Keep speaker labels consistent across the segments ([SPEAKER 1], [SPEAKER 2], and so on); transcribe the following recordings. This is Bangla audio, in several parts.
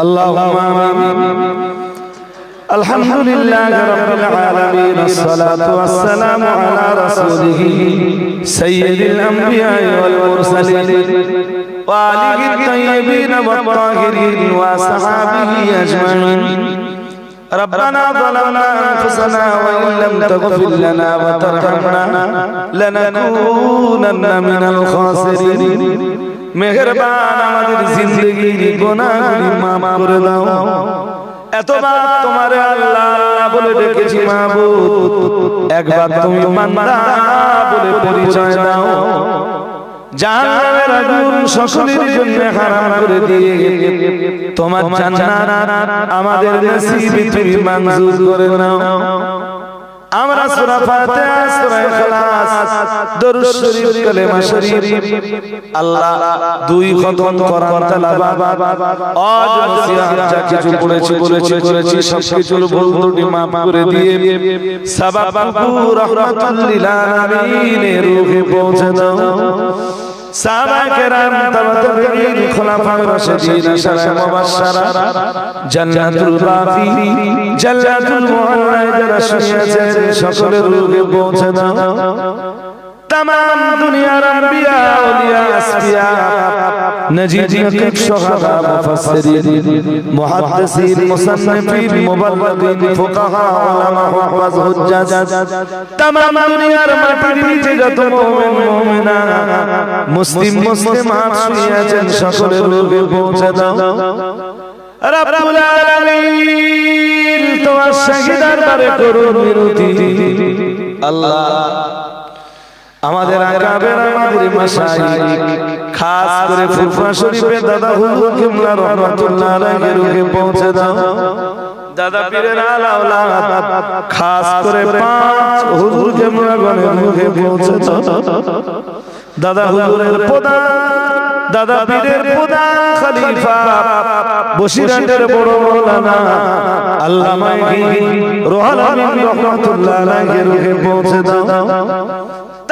[SPEAKER 1] اللهم الحمد لله رب العالمين الصلاة والسلام على رسوله سيد الأنبياء والمرسلين وآله الطيبين والطاهرين وأصحابه أجمعين. ربنا ظلمنا أنفسنا وإن لم تغفر لنا وترحمنا لنكونن من الخاسرين. মেহরবান আমাদের জিন্দগির গুনাহগুলি মাফ করে দাও। এতবার তোমার আল্লাহ বলে ডেকেছি মাহবুব। একবার তুমি বান্দা বলে পরিচয় দাও। জাহান্নামের আগুন সকলের জন্য হারাম করে দিয়ে তোমার জান্নাত আমাদের নসিবে তুমি মঞ্জুর করে নাও আমরা সূরা ফাতিহা সূরা ইখলাস দরুদ শরীফ কালেমা শরীফ। আল্লাহ দুই খতম কোরআন তেলাওয়াত। আজ নসিহত যা কিছু পড়েছি বলেছি করেছি সব কিছুর ভুল ত্রুটি maaf করে দিয়ে সাবাবু রহমাতুল লিল আলামিনের রূহে পৌঁছে দাও। সাহাবা কেরাম তাবাতাবিঈন খুলাফায়ে রাশিদিন আশারা সকলের রূহে পৌঁছে দাও। তাম দুনিয়ার আম্বিয়া আউলিয়া আসফিয়া। নকিব শুহাদা মুফাসসিরিন, মুহাদ্দিসিন, মুসান্নিফিন মুবাল্লিগিন ফুকাহা, উলামা ওয়াজ হুজ্জাজ। তাম দুনিয়ার মাটির নিচে যত মুমিন, মুমিনা, মুসলিম মুসলিমাত শুনিয়েছেন সকলের রূহে পৌঁছে দাও। রব্বুল আলামিন তোমার শাহিদার বারে করুন মিনতি আল্লাহ আমাদের আকাবের আমাদের মাসাই খাস করে ফুফা শরীফে দাদা হুজুর কিবলা রাহমাতুল্লাহ আলাইহি রুহে পৌঁছে দাও। দাদা পীরের আলা আওলাদ খাস করে পাঁচ হুজুর কিবলা গণের রুহে পৌঁছে দাও। দাদা হুজুরের প্রধান দাদা পীরের প্রধান খলিফা বসিরাটের বড় মাওলানা আল্লামা রুহুল আমিন রাহমাতুল্লাহ আলাইহি রুহে পৌঁছে দাও।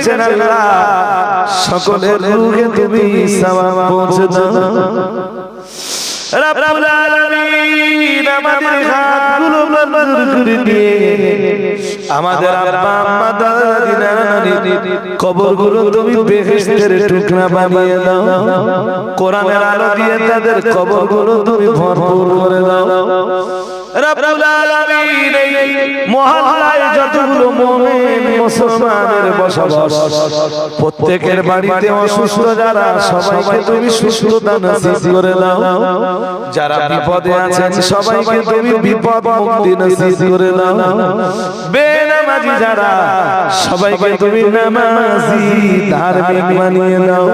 [SPEAKER 1] গেছেন আল্লাহ সকলের রূহে তুমি সওয়াব পৌঁছে দাও। রব্বুল আলামিন আমাদের হাতগুলো মঞ্জুর করে দিয়ে আমাদের আব্বা আম্মা দাদা দাদি নানি কবরগুলো তুমি বেহেশতের টুকরা বানিয়ে দাও। কোরআনের আলো দিয়ে তাদের কবরগুলো তুমি ভরপুর করে দাও। রব্বুল আলামিন মুমিন মুসলমানের বসবাস। প্রত্যেকের বাড়িতে অসুস্থ যারা, সবাইকে তুমি সুস্থতা নসিব করে দাও। যারা বিপদে আছেন, সবাইকে তুমি বিপদ মুক্তি নসিব করে দাও। বেনামাজি যারা, সবাইকে তুমি নামাজি ধার্মিক বানিয়ে দাও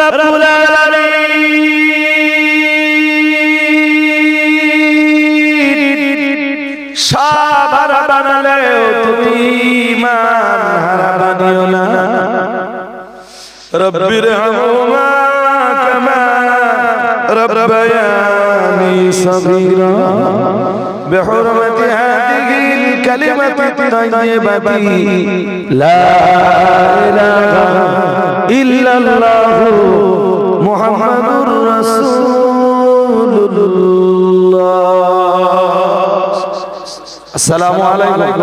[SPEAKER 1] রব্বুল আলামিন হারা বানিও না রব্বির হামুমা কামা রব্বায়ানি সগীরা بحرمة هذه الكلمة الطيبة لا إله إلا الله محمد رسول الله السلام عليكم